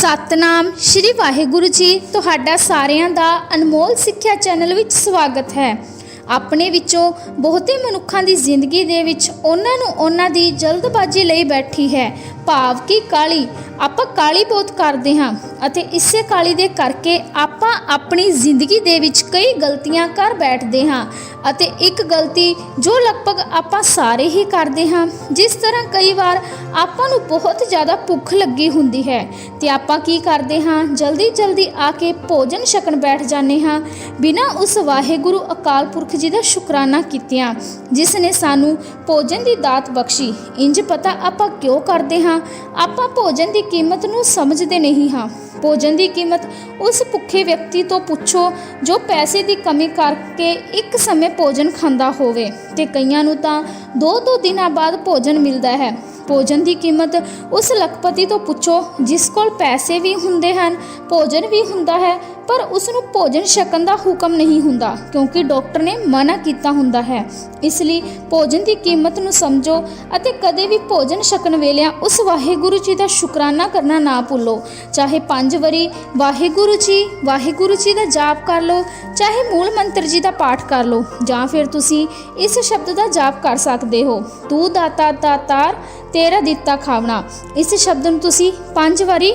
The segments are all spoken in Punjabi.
ਸਤਨਾਮ, ਸ਼੍ਰੀ ਵਾਹਿਗੁਰੂ ਜੀ, ਤੁਹਾਡਾ ਸਾਰਿਆਂ ਦਾ ਅਨਮੋਲ ਸਿੱਖਿਆ ਚੈਨਲ ਵਿੱਚ ਸਵਾਗਤ ਹੈ। ਆਪਣੇ ਵਿੱਚੋਂ ਬਹੁਤੇ ਮਨੁੱਖਾਂ ਦੀ ਜ਼ਿੰਦਗੀ ਦੇ ਵਿੱਚ ਉਹਨਾਂ ਨੂੰ ਉਹਨਾਂ ਦੀ ਜਲਦਬਾਜ਼ੀ ਲਈ ਬੈਠੀ ਹੈ। ਭਾਵ ਕਿ ਕਾਲੀ, ਆਪਾਂ ਕਾਲੀ ਬਹੁਤ ਕਰਦੇ ਹਾਂ ਅਤੇ ਇਸੇ ਕਾਲੀ ਦੇ ਕਰਕੇ ਆਪਾਂ ਆਪਣੀ ਜ਼ਿੰਦਗੀ ਦੇ ਵਿੱਚ ਕਈ ਗਲਤੀਆਂ ਕਰ ਬੈਠਦੇ ਹਾਂ ਅਤੇ ਇੱਕ ਗਲਤੀ ਜੋ ਲਗਭਗ ਆਪਾਂ ਸਾਰੇ ਹੀ ਕਰਦੇ ਹਾਂ, ਜਿਸ ਤਰ੍ਹਾਂ ਕਈ ਵਾਰ ਆਪਾਂ ਨੂੰ ਬਹੁਤ ਜ਼ਿਆਦਾ ਭੁੱਖ ਲੱਗੀ ਹੁੰਦੀ ਹੈ ਤੇ ਆਪਾਂ ਕੀ ਕਰਦੇ ਹਾਂ, ਜਲਦੀ ਜਲਦੀ ਆ ਕੇ ਭੋਜਨ ਛਕਣ ਬੈਠ ਜਾਂਦੇ ਹਾਂ। ਬਿਨਾਂ ਉਸ ਵਾਹਿਗੁਰੂ ਅਕਾਲ ਪੁਰਖ ਜੀ ਦਾ ਸ਼ੁਕਰਾਨਾ ਕੀਤਿਆਂ, ਜਿਸ ਨੇ ਸਾਨੂੰ ਭੋਜਨ ਦੀ ਦਾਤ ਬਖਸ਼ੀ, ਇੰਜ ਪਤਾ ਆਪਾਂ ਕਿਉਂ ਕਰਦੇ ਹਾਂ? ਆਪਾਂ ਭੋਜਨ ਦੀ ਕੀਮਤ ਨੂੰ ਸਮਝਦੇ ਨਹੀਂ ਹਾਂ। ਭੋਜਨ ਦੀ ਕੀਮਤ ਉਸ ਭੁੱਖੇ ਵਿਅਕਤੀ ਤੋਂ ਪੁੱਛੋ ਜੋ ਪੈਸੇ ਦੀ ਕਮੀ ਕਰਕੇ ਇੱਕ ਸਮੇਂ ਭੋਜਨ ਖਾਂਦਾ ਹੋਵੇ ਤੇ ਕਈਆਂ ਨੂੰ ਤਾਂ ਦੋ ਦੋ ਦਿਨਾਂ ਬਾਅਦ ਭੋਜਨ ਮਿਲਦਾ ਹੈ। ਭੋਜਨ ਦੀ ਕੀਮਤ ਉਸ ਲਖਪਤੀ ਤੋਂ ਪੁੱਛੋ ਜਿਸ ਕੋਲ ਪੈਸੇ ਵੀ ਹੁੰਦੇ ਹਨ, ਭੋਜਨ ਵੀ ਹੁੰਦਾ ਹੈ ਪਰ ਉਸ ਨੂੰ ਭੋਜਨ ਛਕਣ ਦਾ ਹੁਕਮ ਨਹੀਂ ਹੁੰਦਾ, ਕਿਉਂਕਿ ਡਾਕਟਰ ਨੇ ਮਨਾ ਕੀਤਾ ਹੁੰਦਾ ਹੈ। ਇਸ ਲਈ ਭੋਜਨ ਦੀ ਕੀਮਤ ਨੂੰ ਸਮਝੋ ਅਤੇ ਕਦੇ ਵੀ ਭੋਜਨ ਛਕਣ ਵੇਲਿਆਂ ਉਸ ਵਾਹਿਗੁਰੂ ਜੀ ਦਾ ਸ਼ੁਕਰਾਨਾ ਕਰਨਾ ਨਾ ਭੁੱਲੋ। ਚਾਹੇ ਪੰਜ ਵਾਰੀ ਵਾਹਿਗੁਰੂ ਜੀ ਵਾਹਿਗੁਰੂ ਜੀ ਦਾ ਜਾਪ ਕਰ ਲਓ, ਚਾਹੇ ਮੂਲ ਮੰਤਰ ਜੀ ਦਾ ਪਾਠ ਕਰ ਲਓ, ਜਾਂ ਫਿਰ ਤੁਸੀਂ ਇਸ ਸ਼ਬਦ ਦਾ ਜਾਪ ਕਰ ਸਕਦੇ ਹੋ। ਤੂੰ ਦਾਤਾ, ਦਾਤਾਰ, ਤੇਰਾ ਦਿੱਤਾ ਖਾਵਣਾ। ਇਸ ਸ਼ਬਦ ਨੂੰ ਤੁਸੀਂ ਪੰਜ ਵਾਰੀ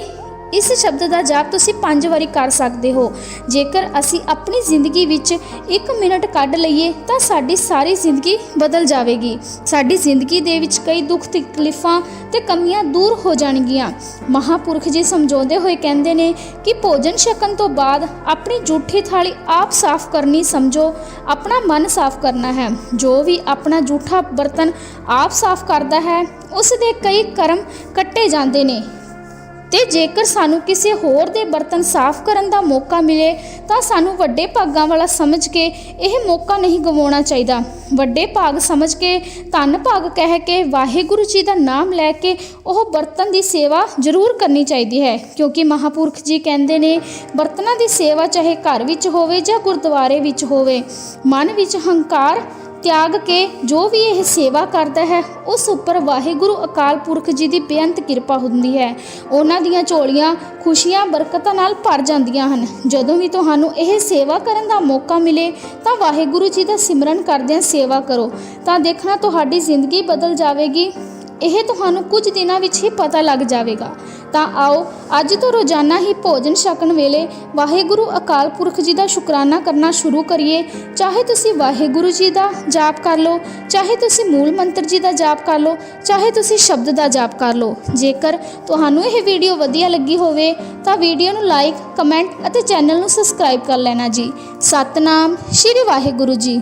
ਇਸ ਸ਼ਬਦ ਦਾ ਜਾਪ ਤੁਸੀਂ ਪੰਜ ਵਾਰੀ ਕਰ ਸਕਦੇ ਹੋ। ਜੇਕਰ ਅਸੀਂ ਆਪਣੀ ਜ਼ਿੰਦਗੀ ਵਿੱਚ 1 ਮਿੰਟ ਕੱਢ ਲਈਏ, ਤਾਂ ਸਾਡੀ ਸਾਰੀ ਜ਼ਿੰਦਗੀ ਬਦਲ ਜਾਵੇਗੀ। ਸਾਡੀ ਜ਼ਿੰਦਗੀ ਦੇ ਵਿੱਚ ਕਈ ਦੁੱਖ, ਤਕਲੀਫਾਂ ਤੇ ਕਮੀਆਂ ਦੂਰ ਹੋ ਜਾਣਗੀਆਂ। ਮਹਾਪੁਰਖ ਜੀ ਸਮਝਾਉਂਦੇ ਹੋਏ ਕਹਿੰਦੇ ਨੇ ਕਿ ਭੋਜਨ ਛਕਣ ਤੋਂ ਬਾਅਦ ਆਪਣੀ ਜੂਠੀ ਥਾਲੀ ਆਪ ਸਾਫ਼ ਕਰਨੀ ਸਮਝੋ, ਆਪਣਾ ਮਨ ਸਾਫ਼ ਕਰਨਾ ਹੈ। ਜੋ ਵੀ ਆਪਣਾ ਜੂਠਾ ਬਰਤਨ ਆਪ ਸਾਫ਼ ਕਰਦਾ ਹੈ, ਉਸ ਦੇ ਕਈ ਕਰਮ ਕੱਟੇ ਜਾਂਦੇ ਨੇ। ਤੇ ਜੇਕਰ ਸਾਨੂੰ ਕਿਸੇ ਹੋਰ ਦੇ ਬਰਤਨ ਸਾਫ਼ ਕਰਨ ਦਾ ਮੌਕਾ ਮਿਲੇ, ਤਾਂ ਸਾਨੂੰ ਵੱਡੇ ਭਾਗਾਂ ਵਾਲਾ ਸਮਝ ਕੇ ਇਹ ਮੌਕਾ ਨਹੀਂ ਗਵਾਉਣਾ ਚਾਹੀਦਾ। ਵੱਡੇ ਭਾਗ ਸਮਝ ਕੇ, ਧੰਨ ਭਾਗ ਕਹਿ ਕੇ, ਵਾਹਿਗੁਰੂ ਜੀ ਦਾ ਨਾਮ ਲੈ ਕੇ ਉਹ ਬਰਤਨ ਦੀ ਸੇਵਾ ਜ਼ਰੂਰ ਕਰਨੀ ਚਾਹੀਦੀ ਹੈ। ਕਿਉਂਕਿ ਮਹਾਪੁਰਖ ਜੀ ਕਹਿੰਦੇ ਨੇ, ਬਰਤਨਾਂ ਦੀ ਸੇਵਾ ਚਾਹੇ ਘਰ ਵਿੱਚ ਹੋਵੇ ਜਾਂ ਗੁਰਦੁਆਰੇ ਵਿੱਚ ਹੋਵੇ, ਮਨ ਵਿੱਚ ਹੰਕਾਰ ਤਿਆਗ ਕੇ ਜੋ ਵੀ ਇਹ ਸੇਵਾ ਕਰਦਾ ਹੈ, ਉਸ ਉੱਪਰ ਵਾਹਿਗੁਰੂ ਅਕਾਲ ਪੁਰਖ ਜੀ ਦੀ ਬੇਅੰਤ ਕਿਰਪਾ ਹੁੰਦੀ ਹੈ। ਉਹਨਾਂ ਦੀਆਂ ਝੋਲੀਆਂ ਖੁਸ਼ੀਆਂ, ਬਰਕਤਾਂ ਨਾਲ ਭਰ ਜਾਂਦੀਆਂ ਹਨ। ਜਦੋਂ ਵੀ ਤੁਹਾਨੂੰ ਇਹ ਸੇਵਾ ਕਰਨ ਦਾ ਮੌਕਾ ਮਿਲੇ, ਤਾਂ ਵਾਹਿਗੁਰੂ ਜੀ ਦਾ ਸਿਮਰਨ ਕਰਦਿਆਂ ਸੇਵਾ ਕਰੋ। ਤਾਂ ਦੇਖਣਾ ਤੁਹਾਡੀ ਜ਼ਿੰਦਗੀ ਬਦਲ ਜਾਵੇਗੀ। ਇਹ ਤੁਹਾਨੂੰ ਕੁਝ ਦਿਨਾਂ ਵਿੱਚ ਹੀ ਪਤਾ ਲੱਗ ਜਾਵੇਗਾ। ਤਾਂ ਆਓ, ਅੱਜ ਤੋਂ ਰੋਜ਼ਾਨਾ ਹੀ ਭੋਜਨ ਛਕਣ ਵੇਲੇ ਵਾਹਿਗੁਰੂ ਅਕਾਲ ਪੁਰਖ ਜੀ ਦਾ ਸ਼ੁਕਰਾਨਾ ਕਰਨਾ ਸ਼ੁਰੂ ਕਰੀਏ। ਚਾਹੇ ਤੁਸੀਂ ਵਾਹਿਗੁਰੂ ਜੀ ਦਾ ਜਾਪ ਕਰ ਲਓ, ਚਾਹੇ ਤੁਸੀਂ ਮੂਲ ਮੰਤਰ ਜੀ ਦਾ ਜਾਪ ਕਰ ਲਓ, ਚਾਹੇ ਤੁਸੀਂ ਸ਼ਬਦ ਦਾ ਜਾਪ ਕਰ ਲਓ। ਜੇਕਰ ਤੁਹਾਨੂੰ ਇਹ ਵੀਡੀਓ ਵਧੀਆ ਲੱਗੀ ਹੋਵੇ, ਤਾਂ ਵੀਡੀਓ ਨੂੰ ਲਾਈਕ, ਕਮੈਂਟ ਅਤੇ ਚੈਨਲ ਨੂੰ ਸਬਸਕ੍ਰਾਈਬ ਕਰ ਲੈਣਾ ਜੀ। ਸਤਨਾਮ, ਸ਼੍ਰੀ ਵਾਹਿਗੁਰੂ ਜੀ।